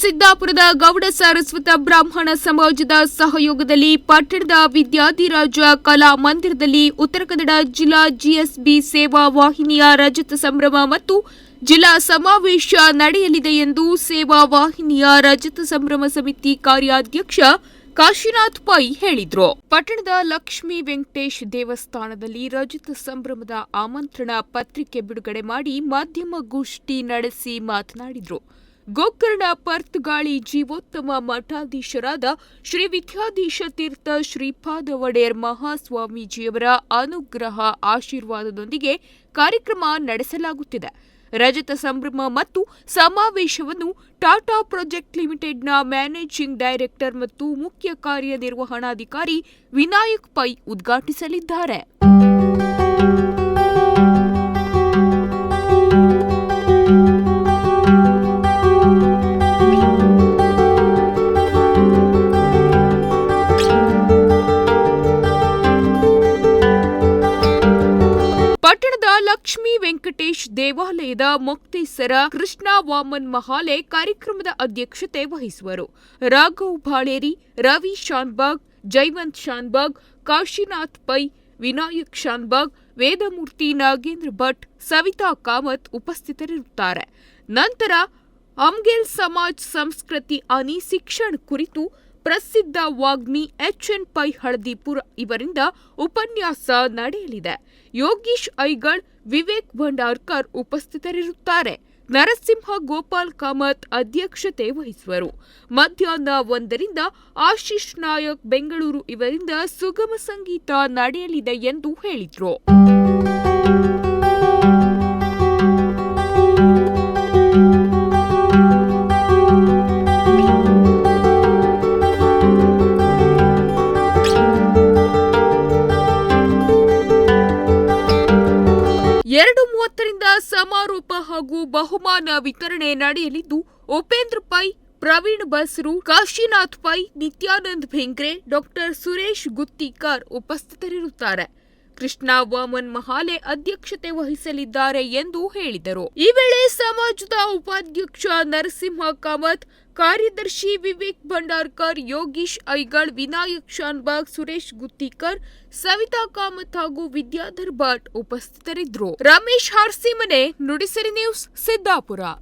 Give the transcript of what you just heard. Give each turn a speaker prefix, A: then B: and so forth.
A: ಸಿದ್ದಾಪುರದ ಗೌಡ ಸಾರಸ್ವತ ಬ್ರಾಹ್ಮಣ ಸಮಾಜದ ಸಹಯೋಗದಲ್ಲಿ ಪಟ್ಟಣದ ವಿದ್ಯಾಧಿರಾಜ ಕಲಾ ಮಂದಿರದಲ್ಲಿ ಉತ್ತರ ಕನ್ನಡ ಜಿಲ್ಲಾ ಜಿಎಸ್ಬಿ ಸೇವಾ ವಾಹಿನಿಯ ರಜತ ಸಂಭ್ರಮ ಮತ್ತು ಜಿಲ್ಲಾ ಸಮಾವೇಶ ನಡೆಯಲಿದೆ ಎಂದು ಸೇವಾ ವಾಹಿನಿಯ ರಜತ ಸಂಭ್ರಮ ಸಮಿತಿ ಕಾರ್ಯಾಧ್ಯಕ್ಷ ಕಾಶಿನಾಥ್ ಪೈ ಹೇಳಿದ್ರು. ಪಟ್ಟಣದ ಲಕ್ಷ್ಮೀ ವೆಂಕಟೇಶ್ ದೇವಸ್ಥಾನದಲ್ಲಿ ರಜತ ಸಂಭ್ರಮದ ಆಮಂತ್ರಣ ಪತ್ರಿಕೆ ಬಿಡುಗಡೆ ಮಾಡಿ ಮಾಧ್ಯಮಗೋಷ್ಠಿ ನಡೆಸಿ ಮಾತನಾಡಿದ್ರು. ಗೋಕರ್ಣ ಪರ್ತ್ಗಾಳಿ ಜೀವೋತ್ತಮ ಮಠಾಧೀಶರಾದ ಶ್ರೀ ವಿದ್ಯಾಧೀಶ ತೀರ್ಥ ಶ್ರೀಪಾದ ಒಡೆಯರ್ ಮಹಾಸ್ವಾಮೀಜಿಯವರ ಅನುಗ್ರಹ ಆಶೀರ್ವಾದದೊಂದಿಗೆ ಕಾರ್ಯಕ್ರಮ ನಡೆಸಲಾಗುತ್ತಿದೆ. ರಜತ ಸಂಭ್ರಮ ಮತ್ತು ಸಮಾವೇಶವನ್ನು ಟಾಟಾ ಪ್ರಾಜೆಕ್ಟ್ ಲಿಮಿಟೆಡ್ನ ಮ್ಯಾನೇಜಿಂಗ್ ಡೈರೆಕ್ಟರ್ ಮತ್ತು ಮುಖ್ಯ ಕಾರ್ಯನಿರ್ವಹಣಾಧಿಕಾರಿ ವಿನಾಯಕ್ ಪೈ ಉದ್ಘಾಟಿಸಲಿದ್ದಾರೆ. ಲಕ್ಷ್ಮೀ ವೆಂಕಟೇಶ್ ದೇವಾಲಯದ ಮುಕ್ತೇಸರ ಕೃಷ್ಣ ವಾಮನ್ ಮಹಾಲೆ ಕಾರ್ಯಕ್ರಮದ ಅಧ್ಯಕ್ಷತೆ ವಹಿಸುವರು. ರಾಘವ್ ಬಾಳೇರಿ, ರವಿ ಶಾನ್ಬಾಗ್, ಜೈವಂತ್ ಶಾನ್ಬಾಗ್, ಕಾಶಿನಾಥ್ ಪೈ, ವಿನಾಯಕ್ ಶಾನ್ಬಾಗ್, ವೇದಮೂರ್ತಿ ನಾಗೇಂದ್ರ ಭಟ್, ಸವಿತಾ ಕಾಮತ್ ಉಪಸ್ಥಿತರಿರುತ್ತಾರೆ. ನಂತರ ಅಮ್ಗೆಲ್ ಸಮಾಜ್ ಸಂಸ್ಕೃತಿ ಅನಿ ಶಿಕ್ಷಣ ಕುರಿತು ಪ್ರಸಿದ್ಧ ವಾಗ್ಮಿ ಎಚ್ ಎನ್ ಪೈ ಹಳದಿಪುರ ಇವರಿಂದ ಉಪನ್ಯಾಸ ನಡೆಯಲಿದೆ. ಯೋಗೀಶ್ ಐಗಳ್, ವಿವೇಕ್ ಭಂಡಾರ್ಕರ್ ಉಪಸ್ಥಿತರಿರುತ್ತಾರೆ. ನರಸಿಂಹ ಗೋಪಾಲ್ ಕಾಮತ್ ಅಧ್ಯಕ್ಷತೆ ವಹಿಸುವರು. ಮಧ್ಯಾಹ್ನ ಒಂದರಿಂದ ಆಶೀಶ್ ನಾಯಕ್ ಬೆಂಗಳೂರು ಇವರಿಂದ ಸುಗಮ ಸಂಗೀತ ನಡೆಯಲಿದೆ ಎಂದು ಹೇಳಿದ್ರು. ಮೂವತ್ತರಿಂದ ಸಮಾರೋಪ ಹಾಗೂ ಬಹುಮಾನ ವಿತರಣೆ ನಡೆಯಲಿದ್ದು, ಉಪೇಂದ್ರ ಪೈ, ಪ್ರವೀಣ್ ಬಸ್ರು, ಕಾಶಿನಾಥ್ ಪೈ, ನಿತ್ಯಾನಂದ್ ಭೆಂಗ್ರೆ, ಡಾಕ್ಟರ್ ಸುರೇಶ್ ಗುತ್ತಿಕಾರ್ ಉಪಸ್ಥಿತರಿರುತ್ತಾರೆ. ಕೃಷ್ಣ ವಾಮನ್ ಮಹಾಲೆ ಅಧ್ಯಕ್ಷತೆ ವಹಿಸಲಿದ್ದಾರೆ ಎಂದು ಹೇಳಿದರು. ಈ ವೇಳೆ ಸಮಾಜದ ಉಪಾಧ್ಯಕ್ಷ ನರಸಿಂಹ ಕಾಮತ್, ಕಾರ್ಯದರ್ಶಿ ವಿವೇಕ್ ಭಂಡಾರ್ಕರ್, ಯೋಗೀಶ್ ಐಗಳ್, ವಿನಾಯಕ್ ಶಾನ್ಬಾಗ್, ಸುರೇಶ್ ಗುತ್ತಿಕರ್, ಸವಿತಾ ಕಾಮತ್ ಹಾಗೂ ವಿದ್ಯಾಧರ್ ಭಟ್ ಉಪಸ್ಥಿತರಿದ್ದರು. ರಮೇಶ್ ಹಾರ್ಸಿಮನೆ ನುಡಿಸರಿ ನ್ಯೂಸ್, ಸಿದ್ದಾಪುರ.